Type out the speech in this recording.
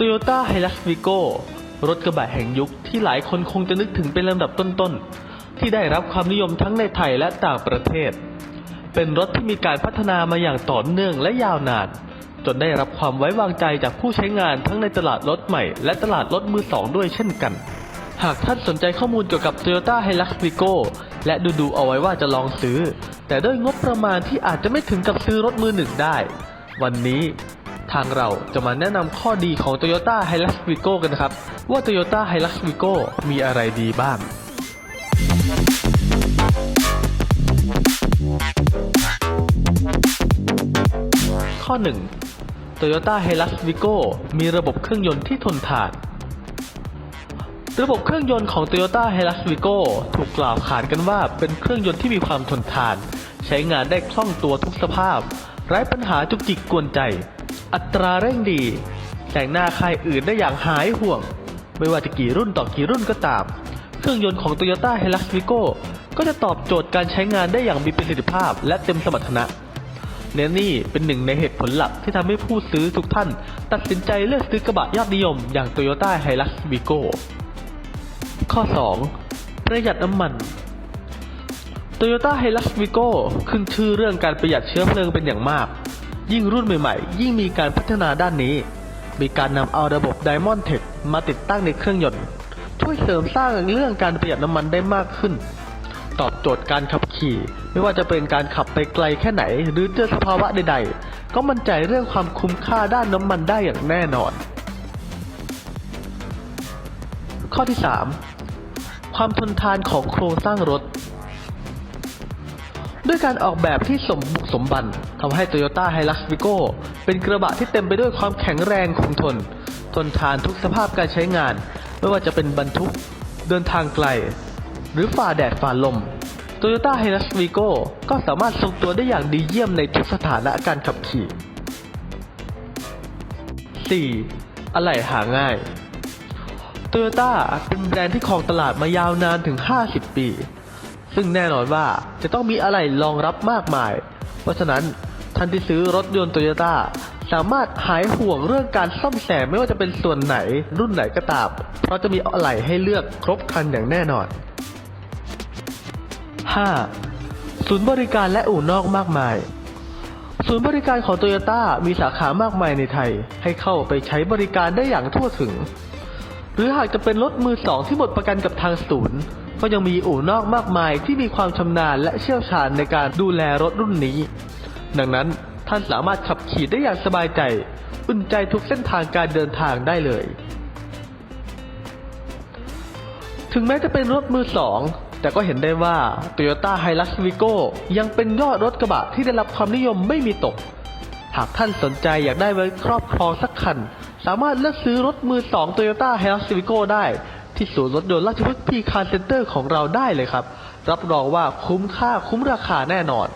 Toyota Hilux Vigo รถกระบะแห่งยุคที่หลายคนคงจะนึกถึงเป็นลำดับต้นๆ ที่ได้รับความนิยมทั้งในไทยและต่างประเทศ เป็นรถที่มีการพัฒนามาอย่างต่อเนื่องและยาวนาน จนได้รับความไว้วางใจจากผู้ใช้งานทั้งในตลาดรถใหม่และตลาดรถมือสองด้วยเช่นกัน หากท่านสนใจข้อมูลเกี่ยวกับ Toyota Hilux Vigo และดูดูเอาไว้ว่าจะลองซื้อ แต่ด้วยงบประมาณที่อาจจะไม่ถึงกับซื้อรถมือหนึ่งได้ วันนี้ ทางเราจะมาแนะนำข้อดีของ Toyota Hilux Vigo กันนะครับ ว่า Toyota Hilux Vigo มีอะไรดีบ้าง ข้อ 1 Toyota Hilux Vigo มีระบบเครื่องยนต์ที่ทนทานระบบเครื่องยนต์ของ Toyota Hilux Vigo ถูกกล่าวขานกันว่าเป็นเครื่องยนต์ที่มีความทนทาน ใช้งานได้คล่องตัวทุกสภาพ ไร้ปัญหาจุกจิกกวนใจ อัตราเร่งดีแซงหน้าค่ายอื่นได้อย่างหายห่วง ไม่ว่าจะกี่รุ่นต่อกี่รุ่นก็ตาม เครื่องยนต์ของ Toyota Hilux Vigo ก็จะตอบโจทย์การใช้งานได้อย่างมีประสิทธิภาพและเต็มสมรรถนะและนี่เป็นหนึ่งในเหตุผลหลักที่ทำให้ผู้ซื้อทุกท่าน ตัดสินใจเลือกซื้อกระบะยอดนิยมอย่าง Toyota Hilux Vigo ข้อ 2 ประหยัดน้ำมัน Toyota Hilux Vigo ขึ้นชื่อเรื่องการประหยัดเชื้อเพลิงเป็นอย่างมาก ยิ่งรุ่นใหม่ๆ ยิ่งมีการพัฒนาด้านนี้ มีการนำเอาระบบ Diamond Tech มาติดตั้งในเครื่องยนต์ ช่วยเสริมสร้างเรื่องการประหยัดน้ำมันได้มากขึ้น ตอบโจทย์การขับขี่ ไม่ว่าจะเป็นการขับไปไกลแค่ไหน หรือเจอสภาวะใดๆ ก็มั่นใจเรื่องความคุ้มค่าด้านน้ำมันได้อย่างแน่นอน ข้อที่ 3 ความทนทานของโครงสร้างรถ ด้วยการออกแบบที่สมบุกสมบันทำให้ Toyota Hilux Vigo เป็นกระบะที่เต็มไปด้วยความแข็งแรงคงทน ทนทานทุกสภาพการใช้งาน ไม่ว่าจะเป็นบรรทุก เดินทางไกล หรือฝ่าแดดฝ่าลม Toyota Hilux Vigo ก็สามารถทรงตัวได้อย่างดีเยี่ยมในทุกสถานะการขับขี่ 4. อะไหล่หาง่ายโตโยต้าเป็นแบรนด์ที่ครองตลาดมายาวนานถึง 50 ปี ซึ่งแน่นอนว่าจะต้องมีอะไหล่รองรับมากมาย เพราะฉะนั้นท่านที่ซื้อรถยนต์โตโยต้าสามารถหายห่วงเรื่องการซ่อมแซมไม่ว่าจะเป็นส่วนไหนรุ่นไหนก็ตาม เพราะจะมีอะไหล่ให้เลือกครบครันอย่างแน่นอน 5. ศูนย์บริการและอู่นอกมากมาย ศูนย์บริการของโตโยต้ามีสาขามากมายในไทย ให้เข้าไปใช้บริการได้อย่างทั่วถึง หรือหากจะเป็นรถมือสองที่หมดประกันกับทางศูนย์ ก็ยังมีอู่นอกมากมายที่มีความชำนาญและเชี่ยวชาญในการดูแลรถรุ่นนี้ ดังนั้นท่านสามารถขับขี่ได้อย่างสบายใจ อุ่นใจทุกเส้นทางการเดินทางได้เลย ถึงแม้จะเป็นรถมือสอง แต่ก็เห็นได้ว่า Toyota Hilux Vigo ยังเป็นยอดรถกระบะที่ได้รับความนิยมไม่มีตก หากท่านสนใจอยากได้ไว้ครอบครองสักคัน สามารถเลือกซื้อรถมือสอง Toyota Hilux Vigo ได้ ที่ศูนย์รถยนต์ราชพฤกษ์พีคาร์เซ็นเตอร์ของเราได้เลยครับ รับรองว่าคุ้มค่าคุ้มราคาแน่นอน